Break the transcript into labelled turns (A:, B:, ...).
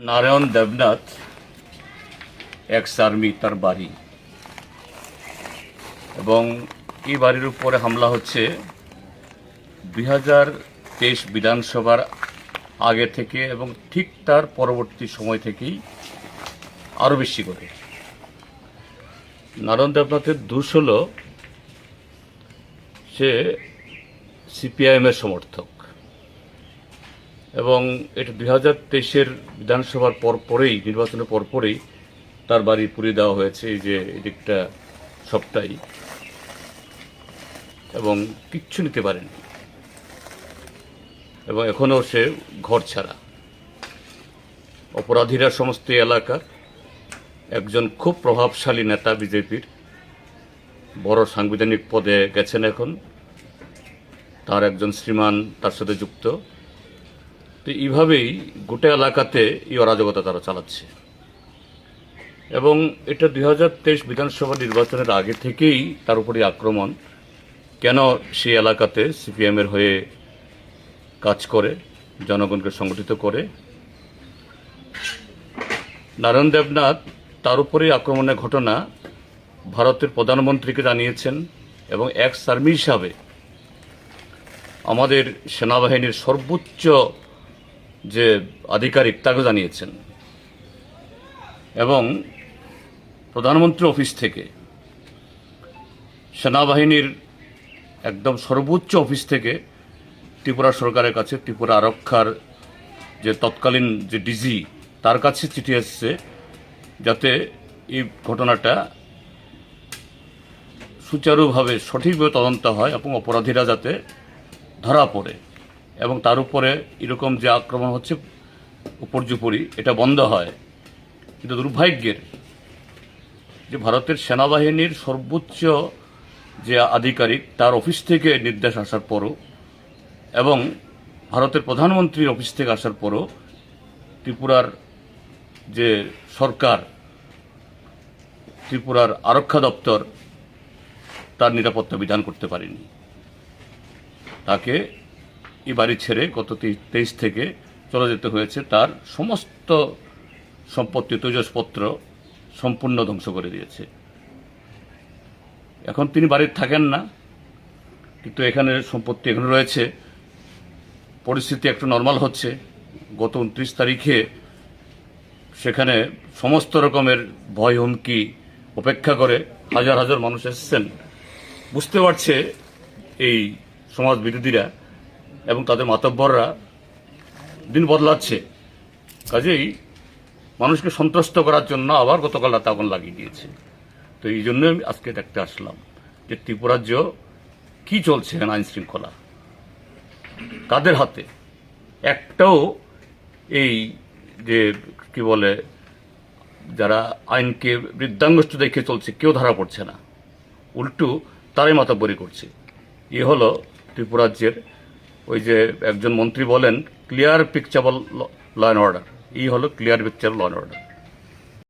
A: Narayan Debnath ex army তার বাড়ি। এবং এই বাড়ির উপরে হামলা হচ্ছে দুই হাজার তেইশ বিধানসভার আগে থেকে এবং ঠিক তার পরবর্তী সময় থেকেই আরও বেশি করে। নারায়ণ দেবনাথের দোষ হল সে সিপিআইএমের সমর্থক। এবং এটা দুই হাজার তেইশের বিধানসভার পর পরেই, নির্বাচনের পর পরেই তার বাড়ি পুড়িয়ে দেওয়া হয়েছে এই যে এদিকটা সবটাই। এবং কিচ্ছু নিতে পারেনি। এবং এখনও সে ঘর ছাড়া। অপরাধীরা সমস্ত এলাকার একজন খুব প্রভাবশালী নেতা বিজেপির। বড় সাংবিধানিক পদে গেছেন এখন। তার একজন শ্রীমান, তার সাথে যুক্ত। তো এইভাবেই গোটা এলাকাতে এই অরাজকতা তারা চালাচ্ছে। এবং এটা দুই হাজার তেইশ বিধানসভা নির্বাচনের আগে থেকেই তার উপরে আক্রমণ। কেন সেই এলাকাতে সিপিএমের হয়ে কাজ করে, জনগণকে সংগঠিত করে? নারায়ণ দেবনাথ তার উপরেই আক্রমণের ঘটনা ভারতের প্রধানমন্ত্রীকে জানিয়েছেন এবং এক আর্মি হিসাবে আমাদের সেনাবাহিনীর সর্বোচ্চ যে আধিকারিক তাকে জানিয়েছেন। এবং প্রধানমন্ত্রী অফিস থেকে সেনাবাহিনীর একদম সর্বোচ্চ অফিস থেকে ত্রিপুরা সরকারের কাছে, ত্রিপুরা আরক্ষার যে তৎকালীন যে ডিজি তার কাছে চিঠি এসছে যাতে এই ঘটনাটা সুচারুভাবে সঠিকভাবে তদন্ত হয় এবং অপরাধীরা যাতে ধরা পড়ে। এবং তার উপরে এরকম যে আক্রমণ হচ্ছে উপর্যুপরি, এটা বন্ধ হয়। কিন্তু দুর্ভাগ্যের যে ভারতের সেনাবাহিনীর সর্বোচ্চ যে আধিকারিক, তার অফিস থেকে নির্দেশ আসার পরও এবং ভারতের প্রধানমন্ত্রীর অফিস থেকে আসার পরও ত্রিপুরার যে সরকার, ত্রিপুরার আরক্ষা দপ্তর তার নিরাপত্তা বিধান করতে পারেনি। তাকে এই বাড়ি ছেড়ে গত তেইশ থেকে চলে যেতে হয়েছে, তার সমস্ত সম্পত্তি, তেজসপত্র সম্পূর্ণ ধ্বংস করে দিয়েছে। এখন তিনি বাড়িতে থাকেন না, কিন্তু এখানে সম্পত্তি এখানে রয়েছে। পরিস্থিতি একটু নর্মাল হচ্ছে। গত উনত্রিশ তারিখে সেখানে সমস্ত রকমের ভয়, হুমকি উপেক্ষা করে হাজার হাজার মানুষ এসেছেন। বুঝতে পারছে এই সমাজ বিরোধীরা এবং তাদের মাতব্বররা দিন বদলাচ্ছে। কাজেই মানুষকে সন্ত্রস্ত করার জন্য আবার গতকাল রাতে আগুন লাগিয়ে দিয়েছে। তো এই জন্য আমি আজকে দেখতে আসলাম যে ত্রিপুরাজ্য কি চলছে এখানে আইন শৃঙ্খলা। কাদের হাতে? একটাও এই যে কি বলে, যারা আইনকে বৃদ্ধাঙ্গস্ত দেখে চলছে, কেউ ধরা পড়ছে না। উল্টু তারাই মাতাব্বরি করছে। এ হলো ত্রিপুরাজ্যের ওই যে একজন মন্ত্রী বলেন ক্লিয়ার পিকচার ল অর্ডার ই হলো ক্লিয়ার পিকচার ল অর্ডার